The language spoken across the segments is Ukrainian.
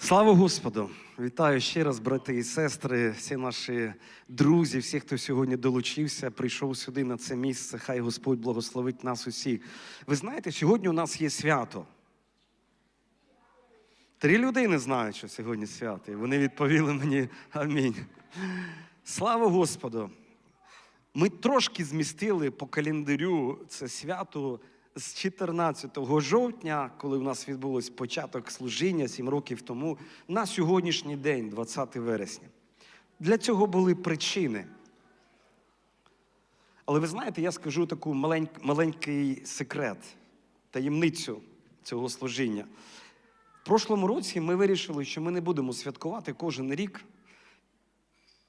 Слава Господу! Вітаю ще раз, брати і сестри, всі наші друзі, всі, хто сьогодні долучився, прийшов сюди на це місце. Хай Господь благословить нас усіх. Ви знаєте, сьогодні у нас є свято. Три людини знають, що сьогодні свято. І вони відповіли мені амінь. Слава Господу! Ми трошки змістили по календарю це свято з 14 жовтня, коли у нас відбулось початок служіння 7 років тому, на сьогоднішній день, 20 вересня. Для цього були причини. Але ви знаєте, я скажу таку маленьк, маленький секрет, таємницю цього служіння. В прошлому році ми вирішили, що ми не будемо святкувати кожен рік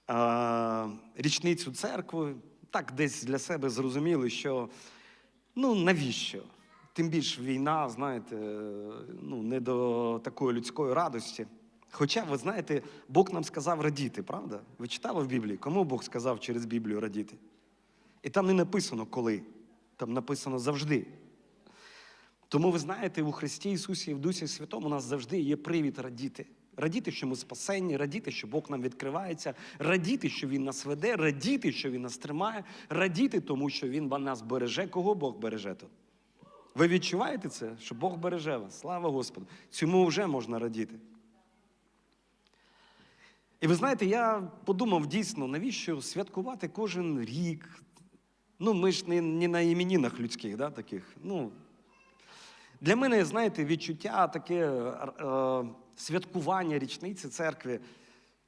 а, річницю церкви. Так, десь для себе зрозуміли, що ну навіщо? Тим більше війна, знаєте, ну не до такої людської радості. Хоча, ви знаєте, Бог нам сказав радіти, правда? Ви читали в Біблії, кому Бог сказав через Біблію радіти? І там не написано коли, там написано завжди. Тому ви знаєте, у Христі Ісусі і в Дусі Святому у нас завжди є привід радіти. Радіти, що ми спасенні, радіти, що Бог нам відкривається, радіти, що Він нас веде, радіти, що Він нас тримає, радіти, тому що Він нас береже. Кого Бог береже то? Ви відчуваєте це, що Бог береже вас? Слава Господу! Цьому вже можна радіти. І ви знаєте, я подумав дійсно, навіщо святкувати кожен рік. Ну, ми ж не, не на іменінах людських, да, таких. Ну, для мене, знаєте, відчуття таке е, святкування річниці церкви.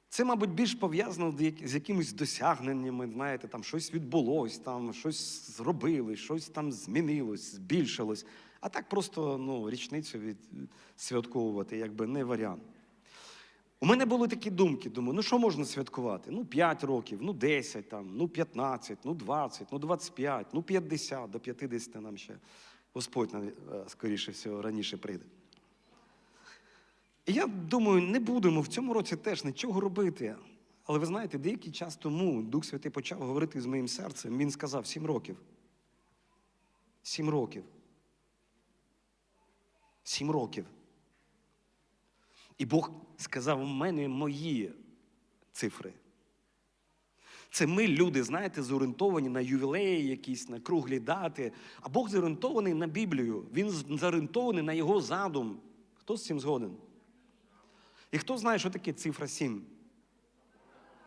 Це, мабуть, більш пов'язано з якимись досягненнями, знаєте, там щось відбулось, там щось зробили, щось там змінилось, збільшилось. А так просто ну, річницю від... святковувати, якби не варіант. У мене були такі думки, думаю, ну що можна святкувати? Ну, 5 років, ну 10, там, ну 15, ну 20, ну 25, ну 50, до 50 нам ще. Господь, скоріше всього, раніше прийде. І я думаю, не будемо в цьому році теж нічого робити. Але ви знаєте, деякий час тому Дух Святий почав говорити з моїм серцем. Він сказав сім років. Сім років. Сім років. І Бог сказав, у мене мої цифри. Це ми, люди, знаєте, зорієнтовані на ювілеї якісь, на круглі дати. А Бог зорієнтований на Біблію. Він зорієнтований на його задум. Хто з цим згоден? І хто знає, що таке цифра 7?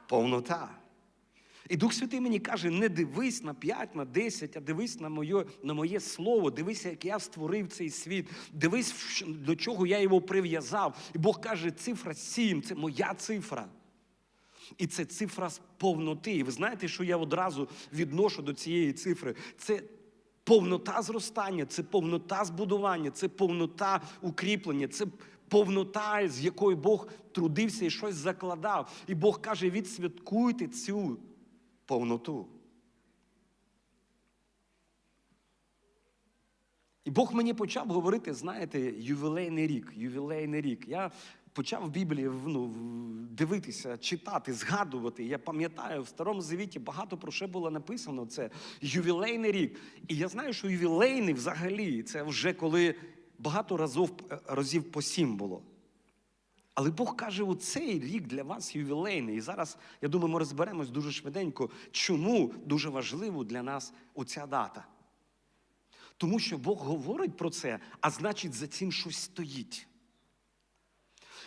Повнота. І Дух Святий мені каже: не дивись на 5, на 10, а дивись на моє на моє слово, дивись, як я створив цей світ, дивись, до чого я його прив'язав. І Бог каже, цифра 7 це моя цифра. І це цифра з повноти. І ви знаєте, що я одразу відношу до цієї цифри? Це повнота зростання, це повнота збудування, це повнота укріплення, це повнота, з якою Бог трудився і щось закладав. І Бог каже: відсвяткуйте цю повноту. І Бог мені почав говорити, знаєте, ювілейний рік, ювілейний рік. Я почав в Біблії ну, дивитися, читати, згадувати. Я пам'ятаю, в Старому Завіті багато про що було написано. Це ювілейний рік. І я знаю, що ювілейний взагалі це вже коли багато разів, разів по сім було. Але Бог каже, у цей рік для вас ювілейний. І зараз, я думаю, ми розберемось дуже швиденько, чому дуже важливо для нас оця дата. Тому що Бог говорить про це, а значить, за цим щось стоїть.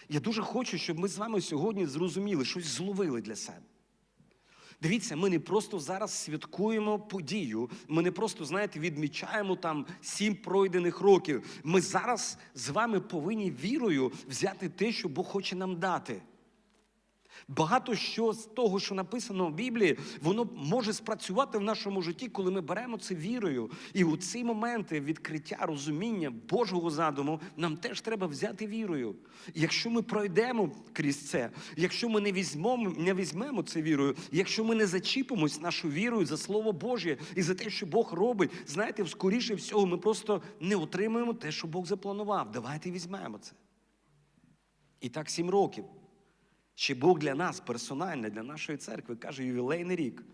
Я дуже хочу, щоб ми з вами сьогодні зрозуміли, щось зловили для себе. Дивіться, ми не просто зараз святкуємо подію, ми не просто, знаєте, відмічаємо там сім пройдених років. Ми зараз з вами повинні вірою взяти те, що Бог хоче нам дати. Багато що з того, що написано в Біблії, воно може спрацювати в нашому житті, коли ми беремо це вірою. І у ці моменти відкриття розуміння Божого задуму нам теж треба взяти вірою. Якщо ми пройдемо крізь це, якщо ми не візьмемо, не візьмемо це вірою, якщо ми не зачіпимось нашу вірою за Слово Боже і за те, що Бог робить, знаєте, скоріше всього, ми просто не отримуємо те, що Бог запланував. Давайте візьмемо це. І так сім років. Чи Бог для нас персонально, для нашої церкви каже ювілейний рік.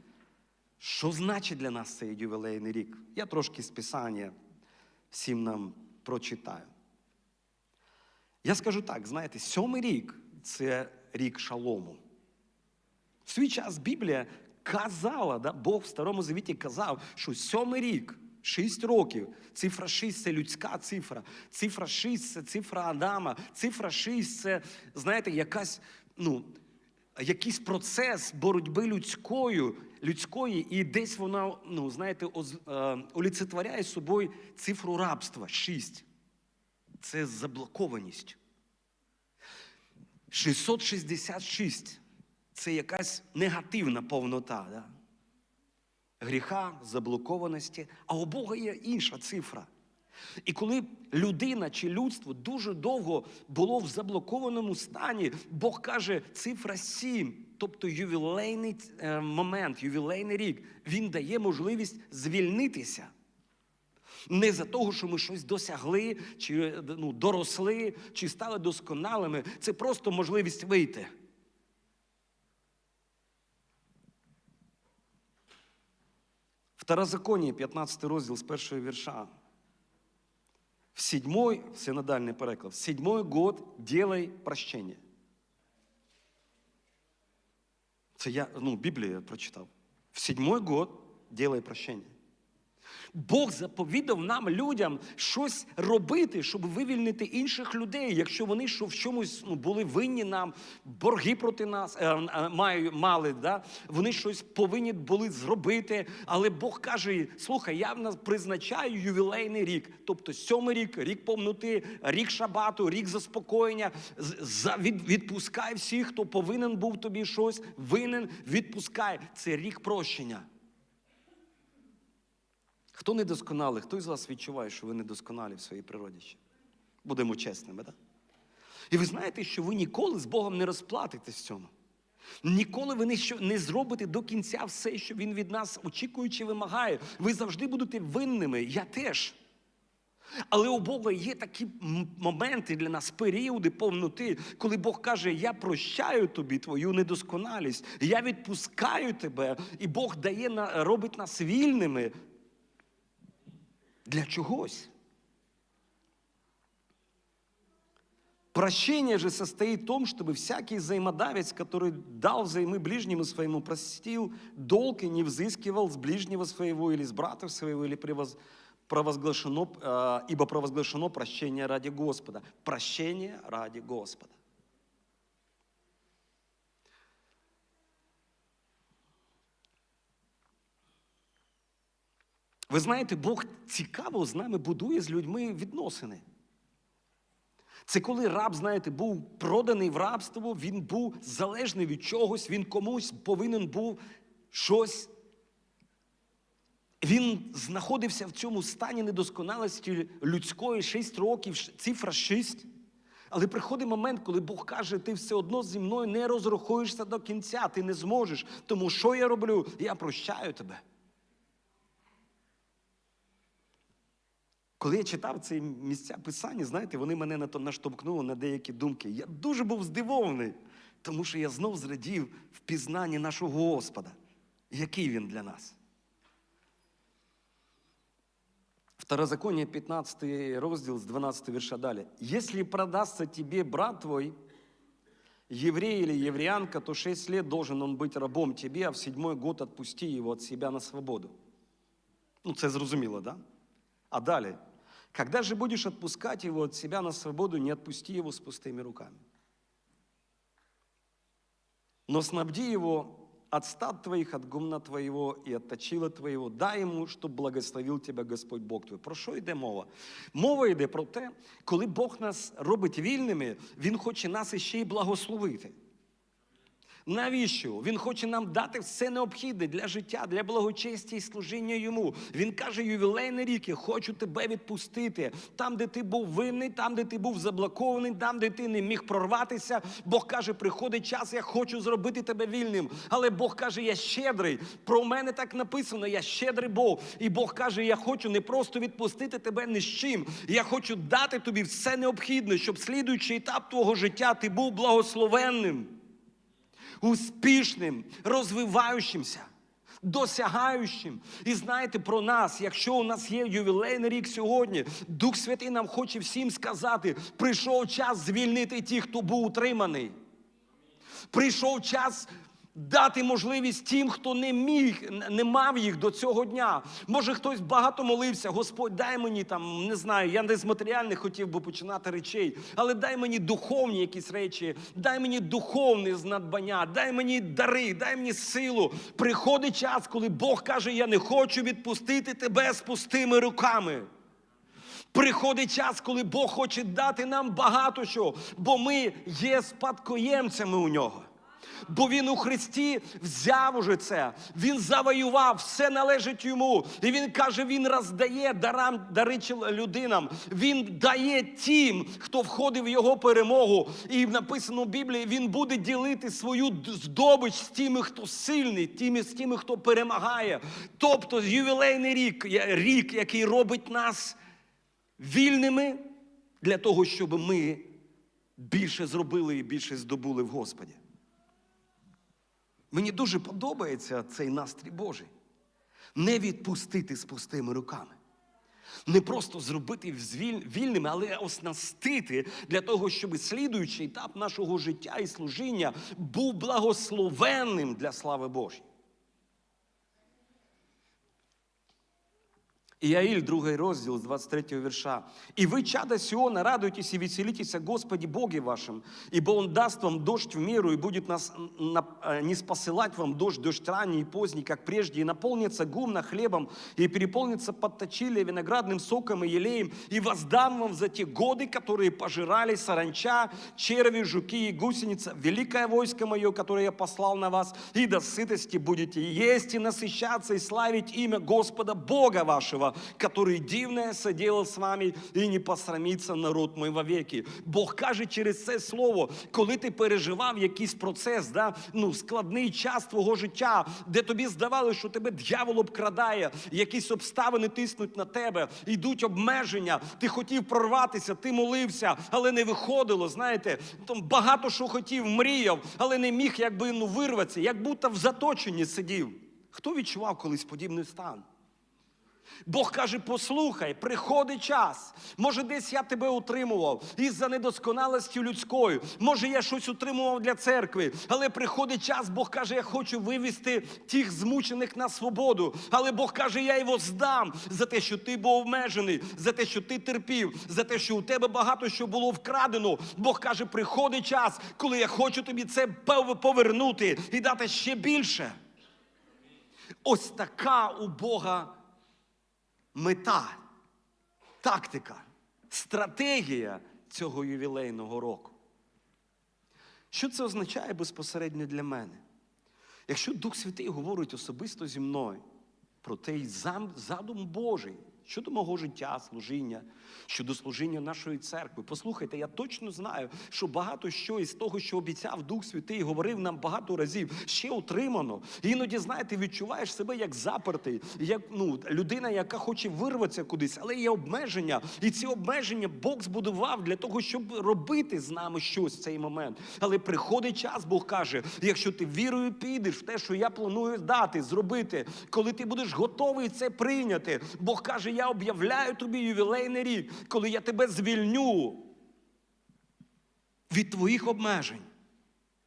Що значить для нас цей ювілейний рік? Я трошки з Писання всім нам прочитаю. Я скажу так: знаєте, сьомий рік це рік шалому. В свій час Біблія казала, да, Бог в Старому Завіті казав, що сьомий рік, шість років, цифра шість це людська цифра, цифра шість це цифра Адама, цифра шість це, знаєте, якась, ну, якийсь процес боротьби людською, людської, і десь вона, ну, знаєте, е, олицетворяє собою цифру рабства шість. Це заблокованість. 666 це якась негативна повнота да? гріха, заблокованості, а у Бога є інша цифра. І коли людина чи людство дуже довго було в заблокованому стані, Бог каже, цифра 7, тобто ювілейний е, момент, ювілейний рік, він дає можливість звільнитися. Не за того, що ми щось досягли, чи ну, доросли, чи стали досконалими. Це просто можливість вийти. Второзаконие, 15 розділ з першого вірша. В седьмой, синодальний переклад, в седьмой год делай прощення. Це я, ну, Біблію прочитав. В седьмой год делай прощення. Бог заповідав нам, людям, щось робити, щоб вивільнити інших людей, якщо вони що в чомусь ну, були винні нам, борги проти нас е, е, мали, да? вони щось повинні були зробити. Але Бог каже: слухай, я в нас призначаю ювілейний рік, тобто сьомий рік, рік повноти, рік шабату, рік заспокоєння. За, від, відпускай всіх, хто повинен був тобі щось, винен, відпускай. Це рік прощення. Хто недосконалий, хто із вас відчуває, що ви недосконалі в своїй природі ще? Будемо чесними, так? І ви знаєте, що ви ніколи з Богом не розплатитесь цьому. Ніколи ви не, зробите до кінця все, що Він від нас очікує чи вимагає. Ви завжди будете винними. Я теж. Але у Бога є такі моменти для нас, періоди повноти, коли Бог каже: Я прощаю тобі твою недосконалість, я відпускаю тебе, і Бог дає робить нас вільними для чогось. Прощение же состоит в том, чтобы всякий взаимодавец, который дал взаймы ближнему своему, простил долг и не взыскивал с ближнего своего или с брата своего, или превоз- провозглашено, э, ибо провозглашено прощение ради Господа. Прощение ради Господа. Ви знаєте, Бог цікаво з нами будує з людьми відносини. Це коли раб, знаєте, був проданий в рабство, він був залежний від чогось, він комусь повинен був щось. Він знаходився в цьому стані недосконалості людської 6 років, цифра 6. Але приходить момент, коли Бог каже, ти все одно зі мною не розрахуєшся до кінця, ти не зможеш. Тому що я роблю? Я прощаю тебе. Коли я читав ці місця писання, знаєте, вони мене на то наштовхнули на деякі думки. Я дуже був здивований, тому що я знов зрадів в пізнанні нашого Господа, який він для нас. Второзаконие, 15 розділ з 12 вірша далі. Если продастся тебе брат твой, еврей или евреянка, то шесть лет должен он быть рабом тебе, а в седьмой год отпусти его от себя на свободу. Ну, це зрозуміло, да? А далее. Когда же будешь отпускать его от себя на свободу, не отпусти его с пустыми руками. Но снабди его от стад твоих, от гумна твоего и от точила твоего. Дай йому, щоб благословив тебе Господь Бог твій. Про що йде мова? Мова йде про те, коли Бог нас робить вільними, Він хоче нас іще й благословити. Навіщо? Він хоче нам дати все необхідне для життя, для благочесті і служіння йому. Він каже: ювілейний рік, я хочу тебе відпустити. Там, де ти був винний, там, де ти був заблокований, там, де ти не міг прорватися. Бог каже, приходить час, я хочу зробити тебе вільним. Але Бог каже, я щедрий. Про мене так написано, я щедрий Бог. І Бог каже, я хочу не просто відпустити тебе ні з чим. Я хочу дати тобі все необхідне, щоб слідуючий етап твого життя ти був благословенним успішним, розвиваючимся. досягаючим. І знаєте про нас, якщо у нас є ювілейний рік сьогодні, Дух Святий нам хоче всім сказати: прийшов час звільнити тих, хто був утриманий. Прийшов час дати можливість тим, хто не міг, не мав їх до цього дня. Може, хтось багато молився, Господь, дай мені там, не знаю, я не з матеріальних хотів би починати речей, але дай мені духовні якісь речі, дай мені духовне знадбання, дай мені дари, дай мені силу. Приходить час, коли Бог каже, я не хочу відпустити тебе з пустими руками. Приходить час, коли Бог хоче дати нам багато що, бо ми є спадкоємцями у нього. Бо він у Христі взяв уже це, він завоював, все належить йому. І він каже: він роздає дарам, дари людинам. Він дає тим, хто входив в його перемогу. І написано в Біблії, він буде ділити свою здобич з тими, хто сильний, тими, з тими, хто перемагає. Тобто ювілейний рік, рік, який робить нас вільними для того, щоб ми більше зробили і більше здобули в Господі. Мені дуже подобається цей настрій Божий. Не відпустити з пустими руками. Не просто зробити вільними, але оснастити для того, щоб слідуючий етап нашого життя і служіння був благословенним для слави Божої. Іаїль, другий розділ з 23 вірша. «И вы, чада Сиона, радуйтесь и веселитесь о Господе Боге вашем, ибо Он даст вам дождь в меру и будет нас, на- э, не спосылать вам дождь, дождь ранний и поздний, как прежде, и наполнится гумно хлебом, и переполнится подточили виноградным соком и елеем, и воздам вам за те годы, которые пожирали саранча, черви, жуки и гусеница, великое войско мое, которое я послал на вас, и до сытости будете есть и насыщаться, и славить имя Господа Бога вашего, который дивное соделал с вами, і не посрамиться народ мой вовеки. Бог каже через це слово, коли ти переживав якийсь процес, да, ну, складний час твого життя, де тобі здавалося, що тебе дьявол обкрадає, якісь обставини тиснуть на тебе, йдуть обмеження, ти хотів прорватися, ти молився, але не виходило. Знаєте, там багато що хотів, мріяв, але не міг якби ну, вирватися, як будто в заточенні сидів. Хто відчував колись подібний стан? Бог каже: послухай, приходить час. Може, десь я тебе утримував із-за недосконалості людської. Може, я щось утримував для церкви. Але приходить час, Бог каже, я хочу вивести тих змучених на свободу. Але Бог каже, я його здам за те, що ти був обмежений, за те, що ти терпів, за те, що у тебе багато що було вкрадено. Бог каже, приходить час, коли я хочу тобі це повернути і дати ще більше. Ось така у Бога мета, тактика, стратегія цього ювілейного року. Що це означає безпосередньо для мене? Якщо Дух Святий говорить особисто зі мною про той задум Божий щодо мого життя, служіння, щодо служіння нашої церкви, послухайте, я точно знаю, що багато що із того, що обіцяв Дух Святий, говорив нам багато разів, ще отримано. Іноді, знаєте, відчуваєш себе як запертий, як ну, людина, яка хоче вирватися кудись, але є обмеження. І ці обмеження Бог збудував для того, щоб робити з нами щось в цей момент. Але приходить час, Бог каже: якщо ти вірою підеш в те, що я планую дати, зробити, коли ти будеш готовий це прийняти, Бог каже: я об'являю тобі ювілейний рік, коли я тебе звільню від твоїх обмежень,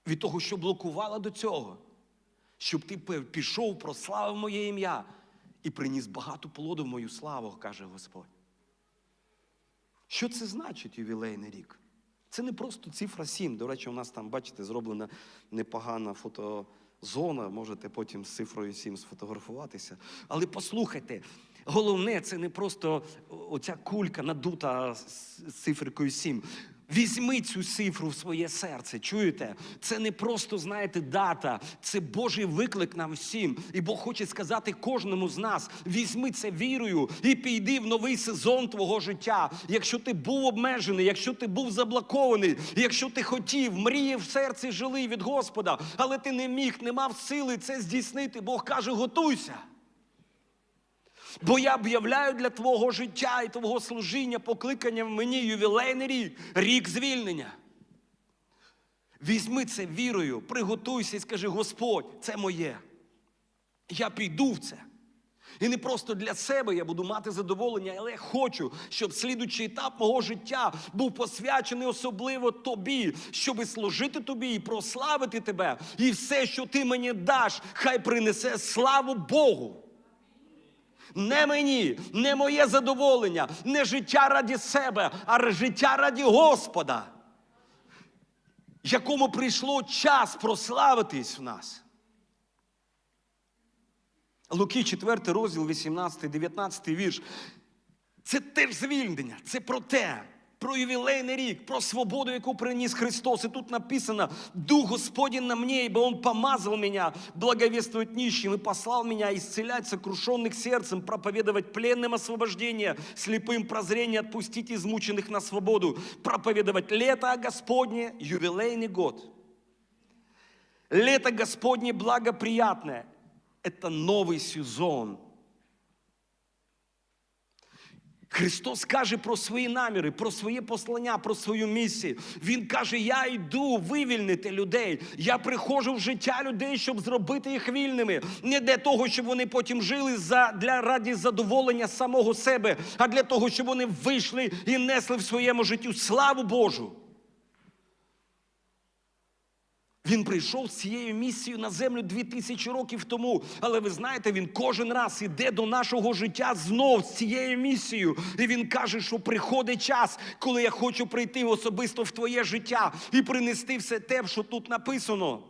від того, що блокувало до цього, щоб ти пішов, прославив моє ім'я і приніс багато плоду в мою славу, каже Господь. Що це значить ювілейний рік? Це не просто цифра 7. До речі, у нас там, бачите, зроблена непогана фотозона. Можете потім з цифрою 7 сфотографуватися. Але послухайте, головне, це не просто оця кулька надута з цифрикою 7. Візьми цю цифру в своє серце. Чуєте? Це не просто, знаєте, дата, це Божий виклик нам всім. І Бог хоче сказати кожному з нас: візьми це вірою і піди в новий сезон твого життя. Якщо ти був обмежений, якщо ти був заблокований, якщо ти хотів, мріяв в серці жили від Господа, але ти не міг, не мав сили це здійснити. Бог каже: готуйся. Бо я об'являю для твого життя і твого служіння покликання в мені ювілейний рік, рік звільнення. Візьми це вірою, приготуйся і скажи: Господь, це моє. Я піду в це. І не просто для себе я буду мати задоволення, але я хочу, щоб слідуючий етап мого життя був посвячений особливо тобі, щоби служити тобі і прославити тебе. І все, що ти мені даш, хай принесе славу Богу. Не мені, не моє задоволення, не життя раді себе, а життя раді Господа, якому прийшло час прославитись в нас. Луки, 4 розділ, 18, 19 вірш. Це теж звільнення, це про те, про ювілейний рік, про свободу, яку приніс Христос. І тут написано: Дух Господень на мне, ибо Он помазал меня благовествовать нищим и послал меня исцелять сокрушенных сердцем, проповедовать пленным освобождение, слепым прозрение, отпустить измученных на свободу, проповедовать лето Господне, ювілейний год. Лето Господне благоприятное. Это новый сезон. Христос каже про свої наміри, про своє послання, про свою місію. Він каже: Я йду вивільнити людей. Я приходжу в життя людей, щоб зробити їх вільними. Не для того, щоб вони потім жили за, для раді задоволення самого себе, а для того, щоб вони вийшли і несли в своєму життю славу Божу. Він прийшов з цією місією на землю дві тисячі років тому. Але ви знаєте, він кожен раз іде до нашого життя знов з цією місією. І він каже, що приходить час, коли я хочу прийти особисто в твоє життя і принести все те, що тут написано.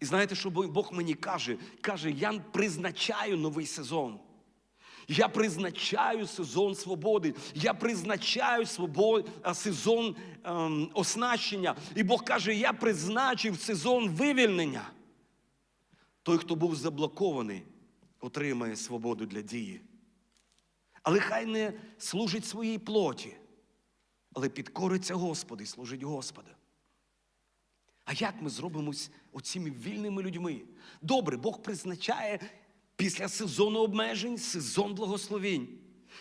І знаєте, що Бог мені каже? Каже, я призначаю новий сезон. Я призначаю сезон свободи, я призначаю свобод... сезон ем, оснащення. І Бог каже, я призначив сезон вивільнення. Той, хто був заблокований, отримає свободу для дії. Але хай не служить своїй плоті, але підкориться Господу і служить Господу. А як ми зробимось оціми вільними людьми? Добре, Бог призначає після сезону обмежень, сезон благословень.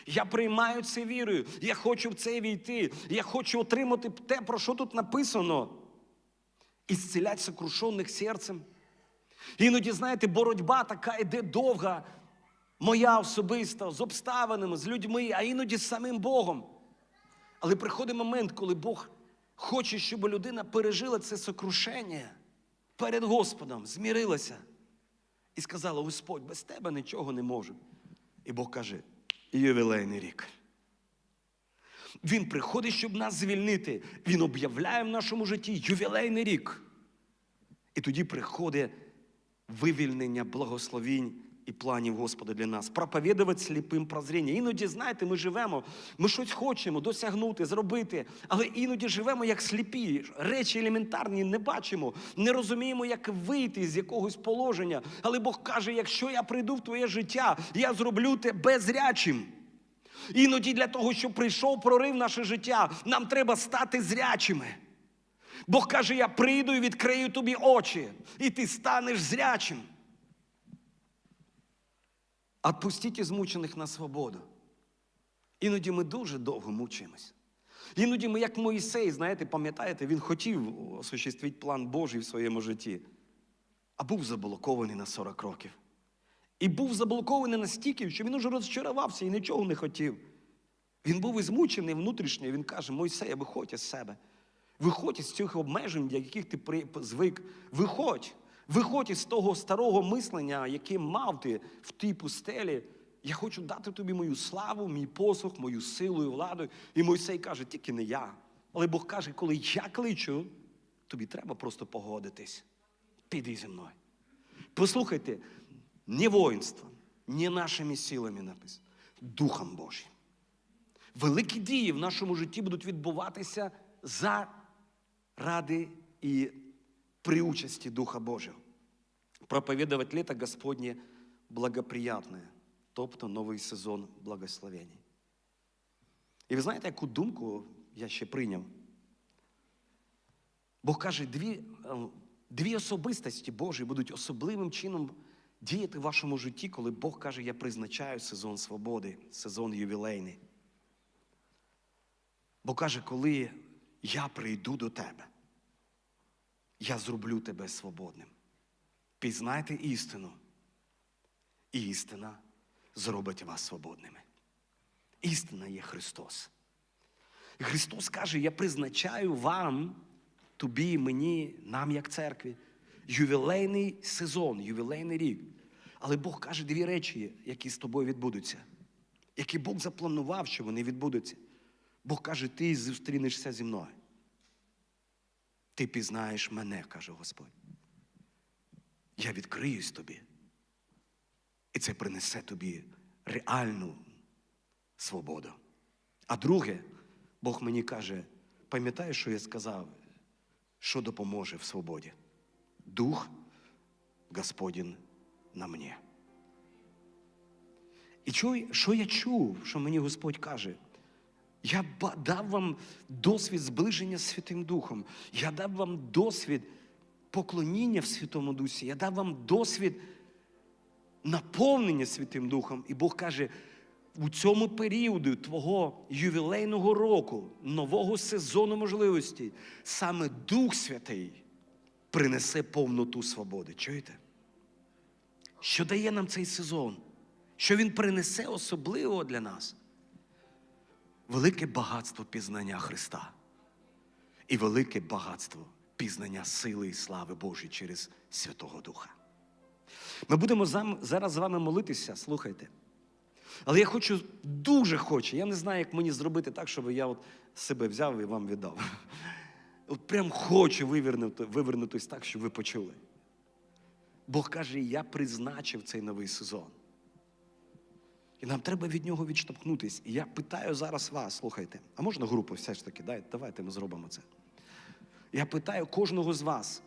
Я приймаю це вірою. Я хочу в це війти. Я хочу отримати те, про що тут написано. І Ісцілять сокрушених серцем. Іноді, знаєте, боротьба така йде довга, моя особиста, з обставинами, з людьми, а іноді з самим Богом. Але приходить момент, коли Бог хоче, щоб людина пережила це сокрушення перед Господом, змірилася. І сказала: Господь, без тебе нічого не можу. І Бог каже: ювілейний рік. Він приходить, щоб нас звільнити. Він об'являє в нашому житті ювілейний рік. І тоді приходить вивільнення благословінь і планів Господа для нас. Проповідувати сліпим прозріння. Іноді, знаєте, ми живемо, ми щось хочемо досягнути, зробити, але іноді живемо як сліпі. Речі елементарні не бачимо, не розуміємо, як вийти з якогось положення. Але Бог каже: якщо я прийду в твоє життя, я зроблю тебе зрячим. Іноді для того, щоб прийшов прорив в наше життя, нам треба стати зрячими. Бог каже, я прийду і відкрию тобі очі, і ти станеш зрячим. Отпустіть змучених на свободу. Іноді ми дуже довго мучимось. Іноді ми, як Моїсей, знаєте, пам'ятаєте, він хотів осуществити план Божий в своєму житті, а був заблокований на 40 років. І був заблокований настільки, що він уже розчарувався і нічого не хотів. Він був ізмучений внутрішньо, він каже: Мойсея, виходь із себе. Виходь із цих обмежень, для яких ти звик. Виходь. Виходь із того старого мислення, яке мав ти в тій пустелі. Я хочу дати тобі мою славу, мій посух, мою силу і владу. І Мойсей каже, тільки не я. Але Бог каже, коли я кличу, тобі треба просто погодитись. Піди зі мною. Послухайте, не воїнством, не нашими силами написано, Духом Божим. Великі дії в нашому житті будуть відбуватися за ради і при участі Духа Божого. Проповідувати літо Господнє благоприятне, тобто новий сезон благословень. І ви знаєте, яку думку я ще прийняв? Бог каже, дві, дві особистості Божі будуть особливим чином діяти в вашому житті, коли Бог каже, я призначаю сезон свободи, сезон ювілейний. Бо каже, коли я прийду до тебе, я зроблю тебе свободним. Пізнайте істину, і істина зробить вас свободними. Істина є Христос. Христос каже: Я призначаю вам, тобі, мені, нам, як церкві, ювілейний сезон, ювілейний рік. Але Бог каже дві речі, які з тобою відбудуться, які Бог запланував, що вони відбудуться. Бог каже, ти зустрінешся зі мною. Ти пізнаєш мене, каже Господь. Я відкриюсь тобі. І це принесе тобі реальну свободу. А друге, Бог мені каже, пам'ятаєш, що я сказав, що допоможе в свободі? Дух Господін на мені. І що, що я чув, що мені Господь каже? Я дав вам досвід зближення з Святим Духом. Я дав вам досвід поклоніння в Святому Дусі. Я дав вам досвід наповнення Святим Духом. І Бог каже, у цьому періоду твого ювілейного року, нового сезону можливостей, саме Дух Святий принесе повноту свободи. Чуєте? Що дає нам цей сезон? Що він принесе особливого для нас? Велике багатство пізнання Христа і велике багатство пізнання сили і слави Божої через Святого Духа. Ми будемо зараз з вами молитися, слухайте. Але я хочу, дуже хочу, я не знаю, як мені зробити так, щоб я от себе взяв і вам віддав. От прям хочу вивернути, вивернутись так, щоб ви почули. Бог каже, я призначив цей новий сезон. І нам треба від нього відштовхнутись. І я питаю зараз вас, слухайте, а можна групу все ж таки? Давайте ми зробимо це. Я питаю кожного з вас,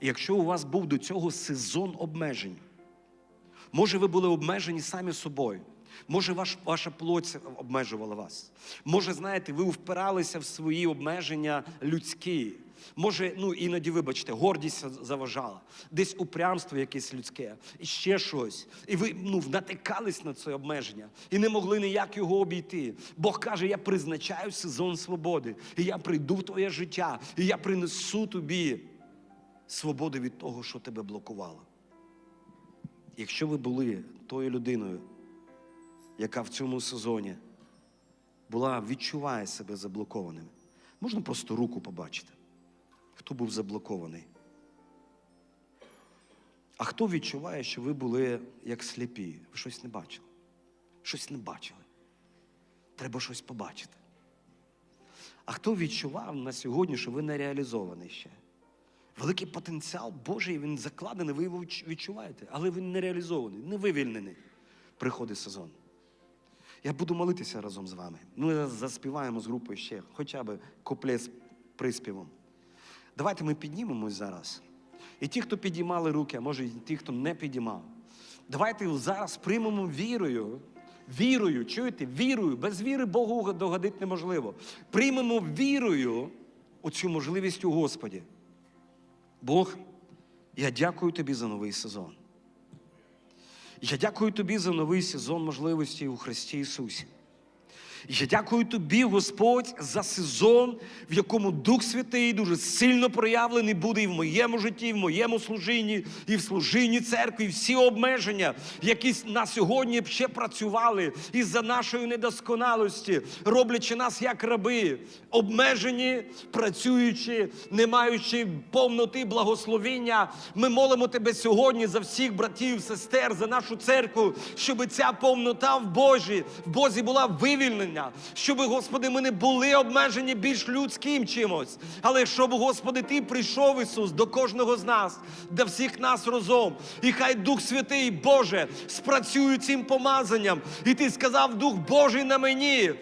якщо у вас був до цього сезон обмежень, може, ви були обмежені самі собою. Може, ваш, ваша плоть обмежувала вас. Може, знаєте, ви впиралися в свої обмеження людські. Може, ну іноді, вибачте, гордість заважала, десь упрямство якесь людське, і ще щось. І ви ну, натикались на це обмеження і не могли ніяк його обійти. Бог каже: я призначаю сезон свободи, і я прийду в твоє життя, і я принесу тобі свободу від того, що тебе блокувало. Якщо ви були тою людиною, яка в цьому сезоні була, відчуває себе заблокованим, можна просто руку побачити, хто був заблокований. А хто відчуває, що ви були як сліпі? Ви щось не бачили? Щось не бачили. Треба щось побачити. А хто відчував на сьогодні, що ви не реалізований ще? Великий потенціал Божий, він закладений, ви його відчуваєте, але він не реалізований, не вивільнений. Приходить сезон. Я буду молитися разом з вами. Ми заспіваємо з групою ще, хоча б куплет з приспівом. Давайте ми піднімемось зараз. І ті, хто підіймали руки, а може і ті, хто не підіймав. Давайте зараз приймемо вірою. Вірою, чуєте? Вірою. Без віри Богу догодити неможливо. Приймемо вірою оцю можливість у Господі. Бог, я дякую тобі за новий сезон. Я дякую тобі за новий сезон можливості у Христі Ісусі. Я дякую тобі, Господь, за сезон, в якому Дух Святий дуже сильно проявлений буде і в моєму житті, і в моєму служінні, і в служінні церкви, і всі обмеження, які на сьогодні ще працювали із-за нашої недосконалості, роблячи нас як раби, обмежені, працюючи, не маючи повноти благословіння. Ми молимо тебе сьогодні за всіх братів, сестер, за нашу церкву, щоб ця повнота в Божі, в Бозі була вивільнена, щоб, Господи, ми не були обмежені більш людським чимось. Але щоб, Господи, Ти прийшов, Ісус, до кожного з нас, до всіх нас разом. І хай Дух Святий, Боже, спрацює цим помазанням. І Ти сказав, Дух Божий на мені.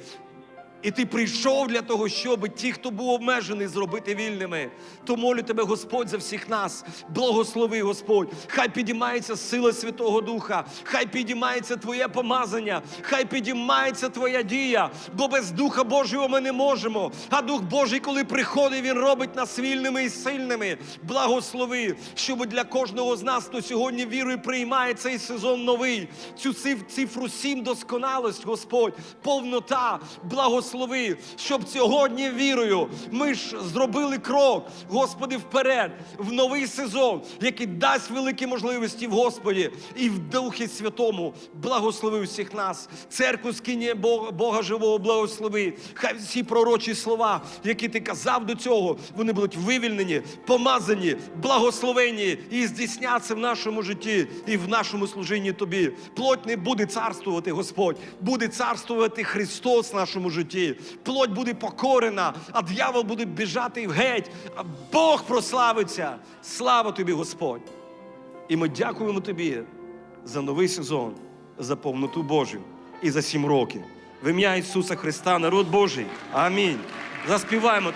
І ти прийшов для того, щоб ті, хто був обмежений, зробити вільними. То молю тебе, Господь, за всіх нас. Благослови, Господь. Хай підіймається сила Святого Духа, хай підіймається Твоє помазання, хай підіймається Твоя дія, бо без Духа Божого ми не можемо. А Дух Божий, коли приходить, Він робить нас вільними і сильними. Благослови, щоб для кожного з нас, хто сьогодні вірою приймає цей сезон новий, цю цифру сім досконалость, Господь, повнота, благослови. Благослови, щоб сьогодні вірою ми ж зробили крок, Господи, вперед, в новий сезон, який дасть великі можливості в Господі і в Духі Святому. Благослови всіх нас. Церкву скині Бога, живого, благослови. Хай всі пророчі слова, які ти казав до цього, вони будуть вивільнені, помазані, благословені і здійсняться в нашому житті і в нашому служінні тобі. Плоть не буде царствувати, Господь, буде царствувати Христос в нашому житті. Плоть буде покорена, а дьявол буде біжати геть. А Бог прославиться. Слава тобі, Господь! І ми дякуємо тобі за новий сезон, за повноту Божу і за сім років. В ім'я Ісуса Христа, народ Божий. Амінь. Заспіваємо.